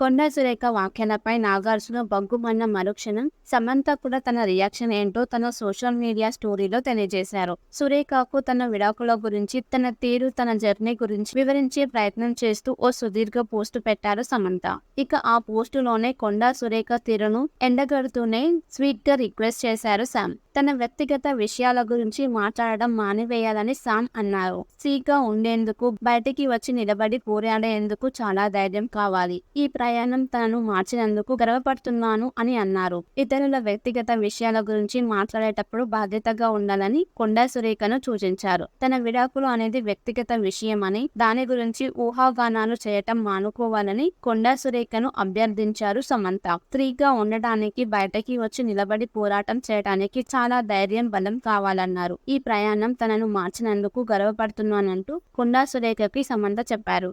కొండా సురేఖ వ్యాఖ్యలపై నాగార్జున బగ్గుమన్న మరుక్షణం సమంత కూడా తన రియాక్షన్ ఏంటో తన సోషల్ మీడియా స్టోరీలో తెలియజేశారు. సురేఖకు తన విడాకుల గురించి తన తీరు తన జర్నీ గురించి వివరించే ప్రయత్నం చేస్తూ ఓ సుదీర్ఘ పోస్టు పెట్టారు సమంత. ఇక ఆ పోస్టులోనే కొండా సురేఖ తీరును ఎండగడుతూనే స్వీట్గా రిక్వెస్ట్ చేశారు శామ్. తన వ్యక్తిగత విషయాల గురించి మాట్లాడడం మానివేయాలని సామ్ అన్నారు. సీగా ఉండేందుకు బయటికి వచ్చి నిలబడి పోరాడేందుకు చాలా ధైర్యం కావాలి. ఈ ప్రయాణం తనను మార్చినందుకు గర్వపడుతున్నాను అని అన్నారు. ఇతరుల వ్యక్తిగత విషయాల గురించి మాట్లాడేటప్పుడు బాధ్యతగా ఉండాలని కొండా సురేఖను సూచించారు. తన విడాకులు అనేది వ్యక్తిగత విషయమని దాని గురించి ఊహాగానాలు చేయటం మానుకోవాలని కొండా సురేఖను అభ్యర్థించారు సమంత. స్త్రీగా ఉండడానికి బయటకి వచ్చి నిలబడి పోరాటం చేయడానికి చాలా చాలా ధైర్యం బలం కావాలన్నారు. ఈ ప్రయాణం తనను మార్చినందుకు గర్వపడుతున్నానంటూ కొండా సురేఖకి సమంత చెప్పారు.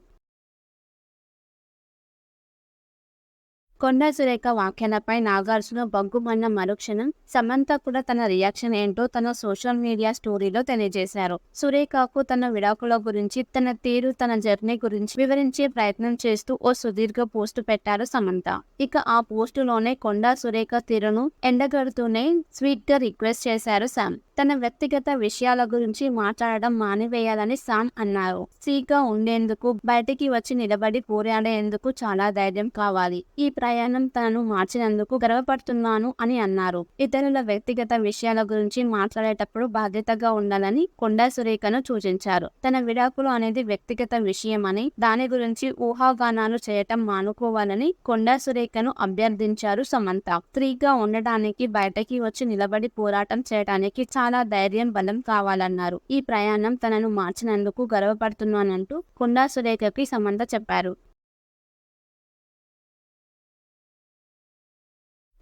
కొండా సురేఖ వ్యాఖ్యలపై నాగార్జున బగ్గుమన్న మరుక్షణం సమంత కూడా తన రియాక్షన్ ఏంటో తన సోషల్ మీడియా స్టోరీలో తెలియజేశారు. సురేఖకు తన విడాకుల గురించి తన తీరు తన జర్నీ గురించి వివరించే ప్రయత్నం చేస్తూ ఓ సుదీర్ఘ పోస్ట్ పెట్టారు సమంత. ఇక ఆ పోస్టులోనే కొండా సురేఖ తీరును ఎండగడుతూనే స్వీట్గా రిక్వెస్ట్ చేశారు శామ్. తన వ్యక్తిగత విషయాల గురించి మాట్లాడడం మానివేయాలని సాన్ అన్నారు. సీగా ఉండేందుకు బయటికి వచ్చి నిలబడి పోరాడేందుకు చాలా ధైర్యం కావాలి. ఈ ప్రయాణం తనను మార్చినందుకు గర్వపడుతున్నాను అని అన్నారు. ఇతరుల వ్యక్తిగత విషయాల గురించి మాట్లాడేటప్పుడు బాధ్యతగా ఉండాలని కొండా సురేఖను సూచించారు. తన విడాకులు అనేది వ్యక్తిగత విషయం అని దాని గురించి ఊహాగానాలు చేయటం మానుకోవాలని కొండా సురేఖను అభ్యర్థించారు సమంత. స్త్రీగా ఉండటానికి బయటకి వచ్చి నిలబడి పోరాటం చేయడానికి చాలా ధైర్యం బలం కావాలన్నారు. ఈ ప్రయాణం తనను మార్చినందుకు గర్వపడుతున్నానంటూ కొండా సురేఖకి సమంత చెప్పారు.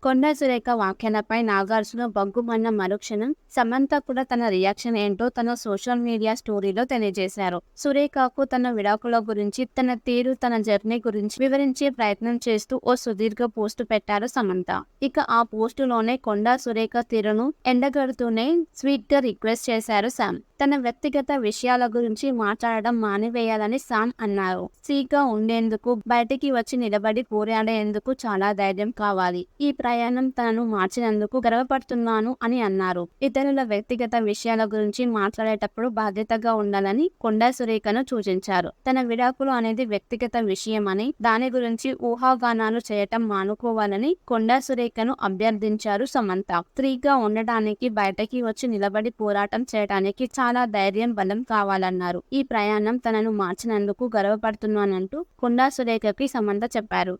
కొండా సురేఖ వ్యాఖ్యలపై నాగార్జున బగ్గుమన్న మరుక్షణం సమంత కూడా తన రియాక్షన్ ఏంటో తన సోషల్ మీడియా స్టోరీలో తెలియజేశారు. సురేఖకు తన విడాకుల గురించి తన తీరు తన జర్నీ గురించి వివరించే ప్రయత్నం చేస్తూ ఓ సుదీర్ఘ పోస్టు పెట్టారు సమంత. ఇక ఆ పోస్టులోనే కొండా సురేఖ తీరును ఎండగడుతూనే స్వీట్గా రిక్వెస్ట్ చేశారు శామ్. తన వ్యక్తిగత విషయాల గురించి మాట్లాడడం మానివేయాలని శామ్ అన్నారు. సీగా ఉండేందుకు బయటికి వచ్చి నిలబడి పోరాడేందుకు చాలా ధైర్యం కావాలి. ఈ ప్రయాణం తనను మార్చినందుకు గర్వపడుతున్నాను అని అన్నారు. ఇతరుల వ్యక్తిగత విషయాల గురించి మాట్లాడేటప్పుడు బాధ్యతగా ఉండాలని కొండా సురేఖను సూచించారు. తన విడాకులు అనేది వ్యక్తిగత విషయమని దాని గురించి ఊహాగానాలు చేయటం మానుకోవాలని కొండా సురేఖను అభ్యర్థించారు సమంత. స్త్రీగా ఉండటానికి బయటకి వచ్చి నిలబడి పోరాటం చేయడానికి చాలా ధైర్యం బలం కావాలన్నారు. ఈ ప్రయాణం తనను మార్చినందుకు గర్వపడుతున్నానంటూ కొండా సురేఖకి సమంత చెప్పారు.